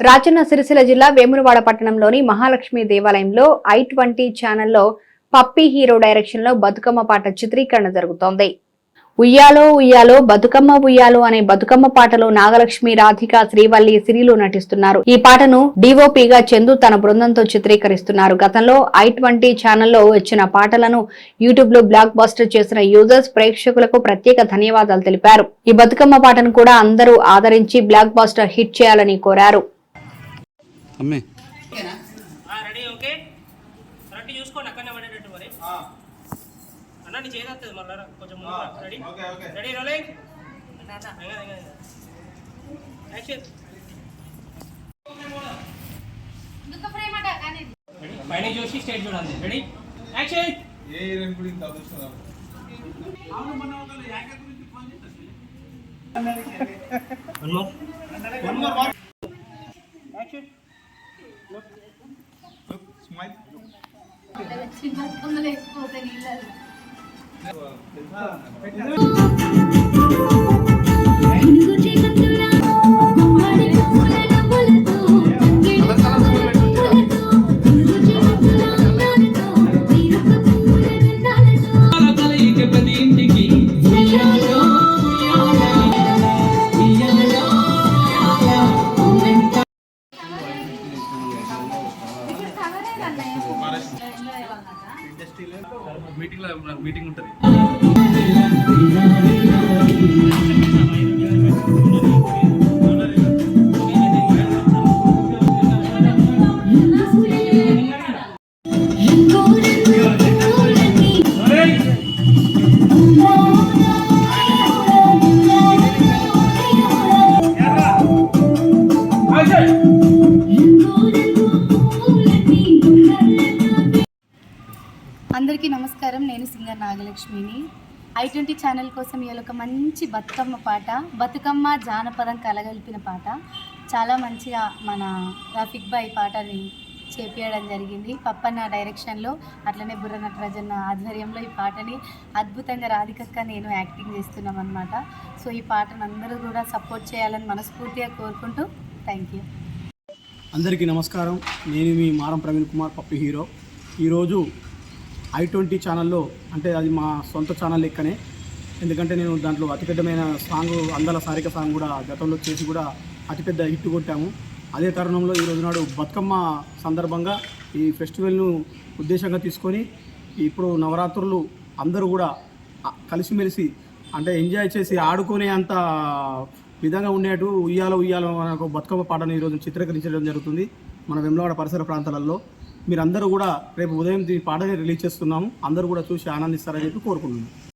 రాజన్న సిరిసిల్ల జిల్లా వేములవాడ పట్టణంలోని మహాలక్ష్మి దేవాలయంలో ఐ ట్వంటీ ఛానల్లో పప్పీ హీరో డైరెక్షన్లో బతుకమ్మ పాట చిత్రీకరణ జరుగుతోంది. ఉయ్యాలో ఉయ్యాలో బతుకమ్మ ఉయ్యాలో అనే బతుకమ్మ పాటలో నాగలక్ష్మి రాధిక శ్రీవల్లి సిరిలు నటిస్తున్నారు. ఈ పాటను డిఓపిగా చందు తన బృందంతో చిత్రీకరిస్తున్నారు. గతంలో ఐ ట్వంటీ ఛానల్లో వచ్చిన పాటలను యూట్యూబ్లో బ్లాక్ బస్టర్ చేసిన యూజర్స్ ప్రేక్షకులకు ప్రత్యేక ధన్యవాదాలు తెలిపారు. ఈ బతుకమ్మ పాటను కూడా అందరూ ఆదరించి బ్లాక్ బస్టర్ హిట్ చేయాలని కోరారు. అమ్మే. ఆ, రెడీ ఓకే? కరెక్ట్ చూసుకోండి అక్కడనే పడేటట్టు మరి. అన్న నీ చేదత్తది మళ్ళా కొంచెం. రెడీ? రెడీ పైన చూసి స్టేట్ చూడాలి రెడీ యాక్షన్ ఏ హీరోయిన్ కూడా ఇంత అదృష్టం one more one more action smile వెలుగు మీటింగ్ మీటింగ్ ఉంటుంది? అందరికీ నమస్కారం. నేను సింగర్ నాగలక్ష్మిని. ఐ ట్వంటీ ఛానల్ కోసం ఇవాళ ఒక మంచి బతుకమ్మ పాట బతుకమ్మ జానపదం కలగలిపిన పాట. చాలా మంచిగా మన రఫిక్ బాయ్ పాటని చేపించడం జరిగింది. పప్పన్న డైరెక్షన్లో అట్లనే బుర్ర నటరాజన్న ఆధ్వర్యంలో ఈ పాటని అద్భుతంగా రాధికక్క నేను యాక్టింగ్ చేస్తున్నాం అనమాట సో ఈ పాటను అందరూ కూడా సపోర్ట్ చేయాలని మనస్ఫూర్తిగా కోరుకుంటూ థ్యాంక్ యూ. అందరికీ నమస్కారం. నేను మీ మారం ప్రవీణ్ కుమార్ పప్పు హీరో. ఈరోజు ఐ ట్వంటీ ఛానల్లో అంటే అది మా సొంత ఛానల్ లెక్కనే. ఎందుకంటే నేను దాంట్లో అతిపెద్దమైన సాంగ్ అందాల సారిక సాంగ్ కూడా గతంలో చేసి కూడా అతిపెద్ద హిట్ కొట్టాము. అదే తరుణంలో ఈ రోజు నాడు బతుకమ్మ సందర్భంగా ఈ ఫెస్టివల్ను ఉద్దేశంగా తీసుకొని ఇప్పుడు నవరాత్రులు అందరూ కూడా కలిసిమెలిసి అంటే ఎంజాయ్ చేసి ఆడుకునే అంత విధంగా ఉండేటు ఉయ్యాల ఉయ్యాల అనే ఒక బతుకమ్మ పాటను ఈరోజు చిత్రీకరించడం జరుగుతుంది మన వెమ్లవాడ పరిసర ప్రాంతాలలో. మీరందరూ కూడా రేపు ఉదయం దీని పాటని రిలీజ్ చేస్తున్నాము. అందరూ కూడా చూసి ఆనందిస్తారని చెప్పి కోరుకుంటున్నాను